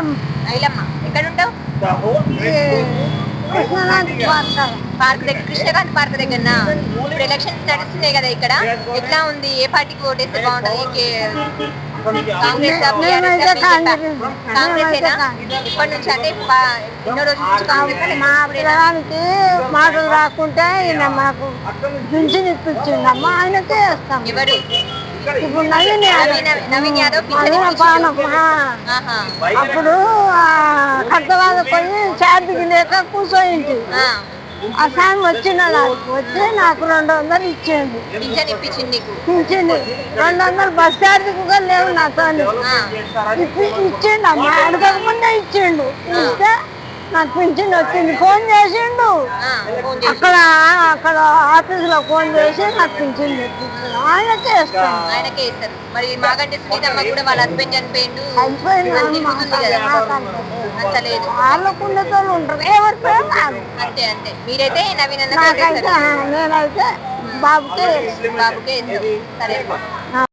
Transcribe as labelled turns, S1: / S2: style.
S1: ఐలమ్మ.
S2: ఐలమ్మ ఎక్కడ ఉంటావు
S1: Krishnanath park
S2: park దగ్గర కృష్ణకాంత్ పార్క్ దగ్గర ఇప్పుడు ఎలక్షన్స్ నడుస్తున్నాయి కదా ఇక్కడ. ఎట్లా ఉంది? ఏ పార్టీకి ఓటేస్తే బాగుంటది? కే- కాంగ్రెస్
S1: కాంగ్రెస్.
S2: కాంగ్రెసేనా
S1: మేమైతే
S2: ఇప్పటి నుంచి అంటే పా- ఎన్నో రోజుల నుంచి కాంగ్రెస్
S1: మాటలు రాకుంటే మాకు పింఛన్ ఆయనకే వేస్తాం
S2: ఎవరు?
S1: ఇప్పుడు నవీన్.
S2: నవీన్ యాదవ్.
S1: అప్పుడు కట్టవాద పోయి ఛార్జీకి లేక కూర్చోయింటి.
S2: ఆ,
S1: సాయం వచ్చినాడు వచ్చి నాకు రెండు వందలు
S2: నీకు?
S1: ఇచ్చిండు రెండు వందలు బస్ ఛార్జీ కూడా లేవు నాతో ఇచ్చిండు అమ్మ. అడగకముందే ఇచ్చిండు ఇస్తే నాకు పింఛన్ వచ్చింది. ఫోన్ చేసిండు. అక్కడ అక్కడ ఆఫీసులో ఫోన్ చేసి నాకు పింఛన్ తెప్పించాడు ఆయనకే ఇస్తాను
S2: ఆయనకే ఇస్తారు. మరి మాగంటి సునీతమ్మ కూడా వాళ్ళ హస్బెండ్ చనిపోయిండు.
S1: ఉంటారు. ఎవరి పేరు కాదు
S2: అంతే అంతే మీరైతే నవీన్
S1: నేనైతే బాబుకే
S2: బాబుకే సరే.